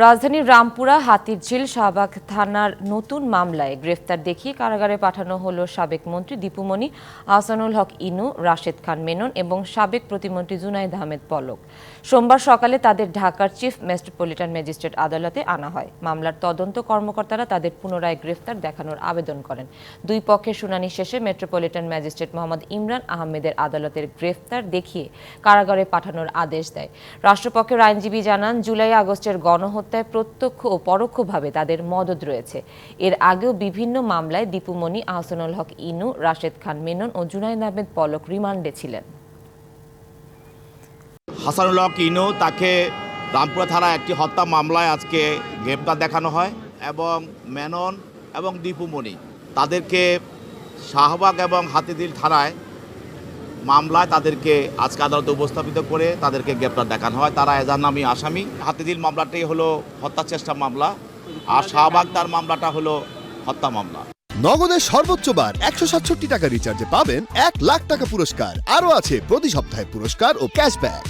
রাজধানীর রামপুরা, হাতিরঝিল, শাহবাগ থানার নতুন মামলায় গ্রেফতার দেখিয়ে কারাগারে পাঠানো হলো সাবেক মন্ত্রী দীপুমণি আহসানুল হক ইনু, রাশেদ খান মেনন এবং সাবেক প্রতিমন্ত্রী জুনাইদ আহমেদ পলক। সোমবার সকালে তাদের ঢাকার চিফ মেট্রোপলিটন ম্যাজিস্ট্রেট আদালতে আনা হয়। মামলার তদন্ত কর্মকর্তারা তাদের পুনরায় গ্রেফতার দেখানোর আবেদন করেন। দুই পক্ষের শুনানি শেষে মেট্রোপলিটন ম্যাজিস্ট্রেট মোহাম্মদ ইমরান আহমেদের আদালতের গ্রেফতার দেখিয়ে কারাগারে পাঠানোর আদেশ দেয়। রাষ্ট্রপক্ষের আইনজীবী জানান, জুলাই আগস্টের গণহত্যায় প্রত্যক্ষ ও পরোক্ষভাবে তাদের মদত রয়েছে। এর আগেও বিভিন্ন মামলায় দীপুমণি, আহসানুল হক, ইনু, রাশেদ খান মেনন ও জুনাইদ আহমেদ পলক রিমান্ডে ছিলেন। হাসানুল হক, ইনু তাকে রামপুরা থানায় একটি হত্যা মামলায় আজকে গ্রেপ্তার দেখানো হয় এবং মেনন এবং দীপুমণি তাদেরকে শাহবাগ এবং হাতিদিল থানায় মামলায় তাদেরকে আজকে আদালতে উপস্থাপিত করে তাদেরকে গ্রেপ্তার দেখানো হয়। তারা এজার নামী আসামি। হাতিদিল মামলাটি হলো হত্যা চেষ্টা মামলা। আর শাহবাগ তার মামলাটা হলো হত্যা মামলা। নগদের সর্বোচ্চ বার একশো সাতষট্টি টাকা রিচার্জে পাবেন এক লাখ টাকা পুরস্কার। আরও আছে প্রতি সপ্তাহে পুরস্কার ও ক্যাশব্যাক